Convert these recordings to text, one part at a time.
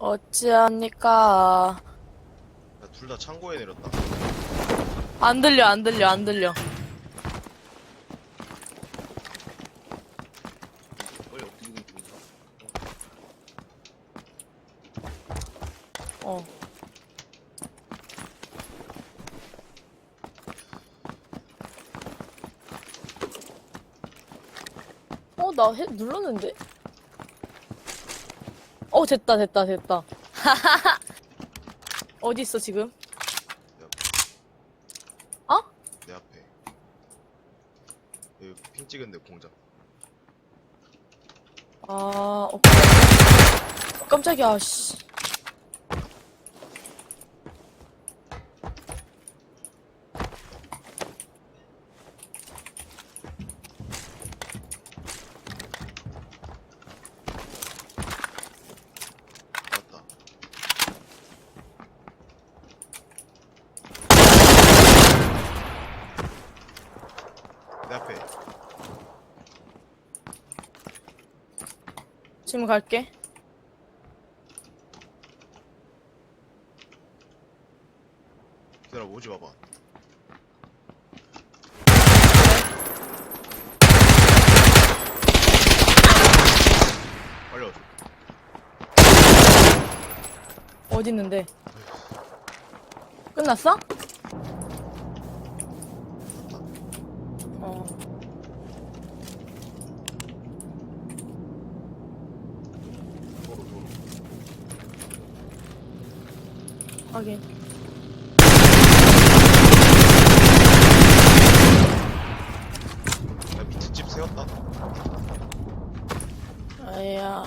어찌합니까? 둘다 창고에 내렸다. 안 들려, 안 들려, 안 들려. 원래 어떻게 된 중인가? 어. 어, 나 해, 눌렀는데? 어, 됐다, 됐다, 됐다. 어디 있어, 지금? 어? 내 앞에. 여기 핑 찍은 데 공장. 아, 오케이. 어, 깜짝이야, 씨. 맞다. 내 앞에. 지금 갈게. 기다려 오지 마봐. 빨리 와줘. 어디 있는데? 끝났어? 어. 도로 도로. 확인. 나 밑에 집 세웠다. 아야.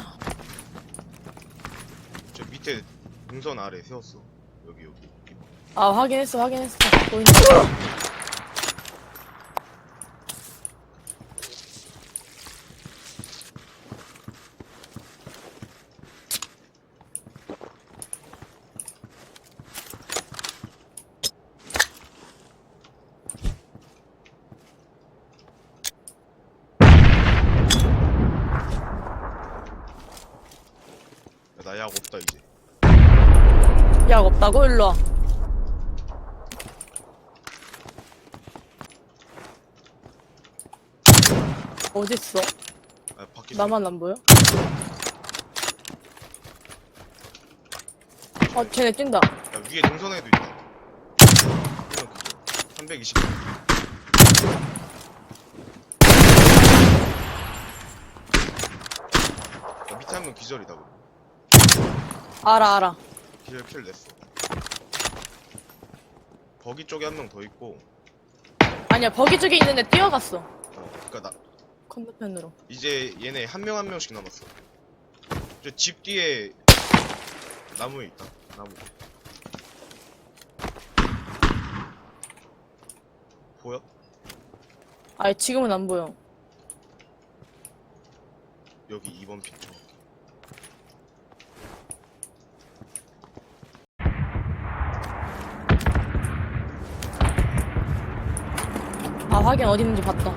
저 밑에 동선 아래 세웠어. 여기 여기. 아, 확인했어, 확인했어. 보인다. 나 약 없다 이제. 약 없다고? 일로 와. 어딨어? 아 밖에. 나만 안 보여? 어, 쟤네 뛴다. 야 위에 동선에도 있다. 이런 기절. 320. 야, 밑에 한 명 기절이다. 그럼. 알아, 알아. 기절 킬 냈어. 거기 쪽에 한 명 더 있고. 아니야, 버기 쪽에 있는데 뛰어갔어. 어, 그니까 나 건너편으로. 이제 얘네 한 명 한 명씩 남았어. 저 집 뒤에 나무에 있다. 나무. 보여? 아니, 지금은 안 보여. 여기 2번 핀 정확히. 확인 어디 있는지 봤다.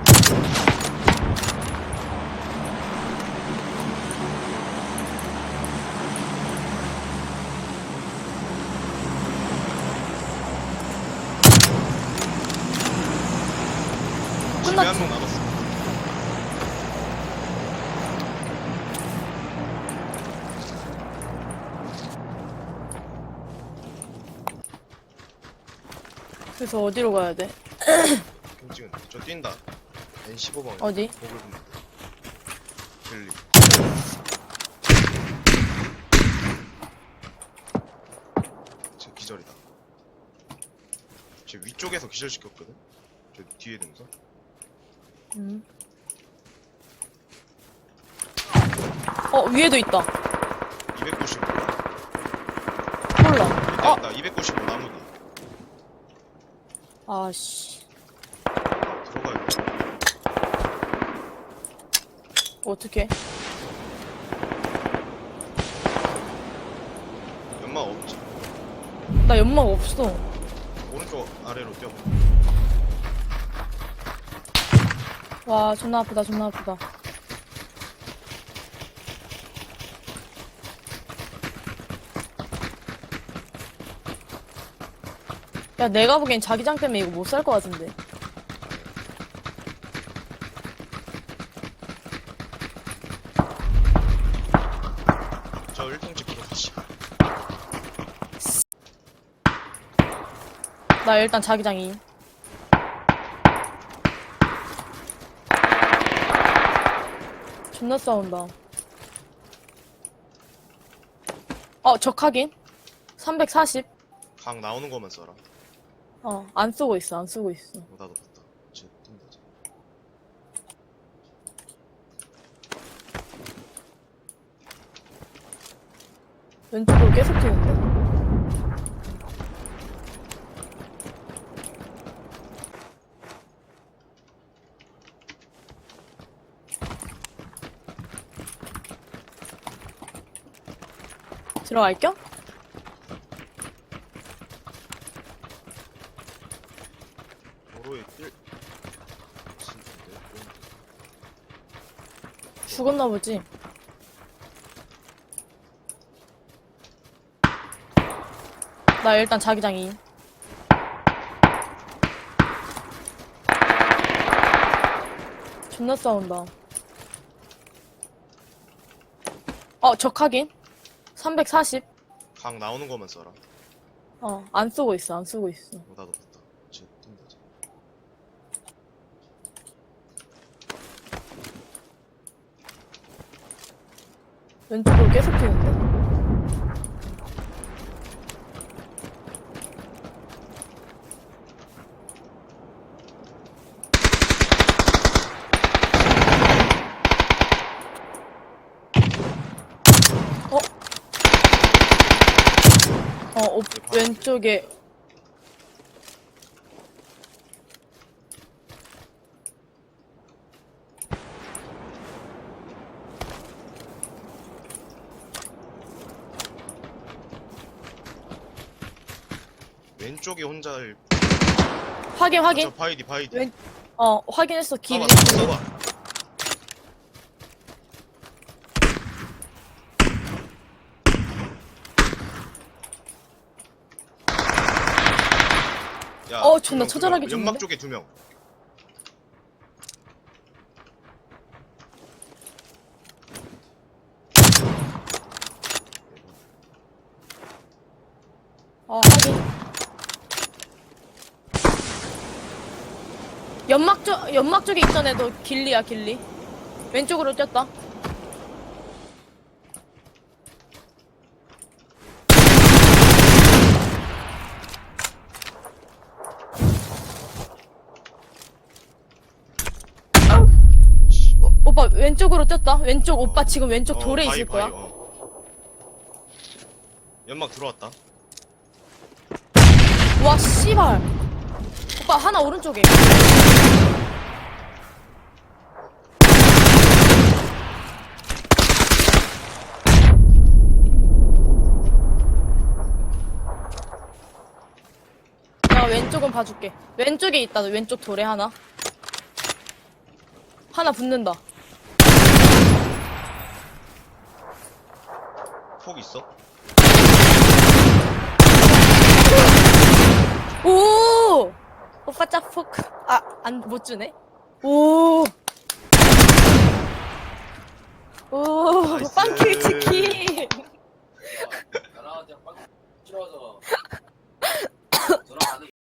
집에 끝났지? 한명 남았어. 그래서 어디로 가야 돼? 핑 찍은. 저 뛴다. N15번. 어디? 목을 봅니다. 델리. 제 기절이다. 제 위쪽에서 기절시켰거든? 저 뒤에 동선? 음. 어, 위에도 있다. 295. 몰라. 밑에 어, 있다. 295 나무 뒤. 아씨. 어떻게? 연막 없지? 나 연막 없어. 오른쪽 아래로 뛰어. 와 존나 아프다 존나 아프다. 야 내가 보기엔 자기장 때문에 이거 못 살 것 같은데. 나 일단 자기장이. 존나 싸운다. 어, 적하긴? 340? 강 나오는 것만 써라. 어, 안 쓰고 있어, 안 쓰고 있어. 어, 나도 봤다. 쟤 뛴다, 쟤. 왼쪽으로 계속 튀는데? 들어갈 겸? 도로에 뛸. 진짜인데? 뭐. 죽었나 보지. 나 일단 자기장이. 존나 싸운다. 어, 적하긴? 340? 강 나오는 것만 써라. 어, 안 쓰고 있어, 안 쓰고 있어. 어, 나도 봤다. 쟤 뛴다, 쟤. 왼쪽으로 계속 튀는데? 어? 어, 오, 왼쪽에 왼쪽에 혼자 일- 확인 확인. 저 바이디 바이디. 왼- 어 확인했어 길 봐봐 써봐 존나 명, 두 처절하게 명. 연막 죽는데? 쪽에 두명 어 확인 연막 쪽 연막 쪽에 있던 애도 길리야 길리 왼쪽으로 뛰었다 어, 오빠 왼쪽 오빠 지금 왼쪽 어, 돌에 바위, 있을 거야. 어. 연막 들어왔다. 와 씨발. 오빠 하나 오른쪽에. 내가 왼쪽은 봐줄게. 왼쪽에 있다 왼쪽 돌에 하나. 하나 붙는다 폭 있어? 오! 오빠 짝폭. 아, 안, 못 주네. 오! 오, 나이스. 빵킬 치킨. 나랑 그냥 막 싫어서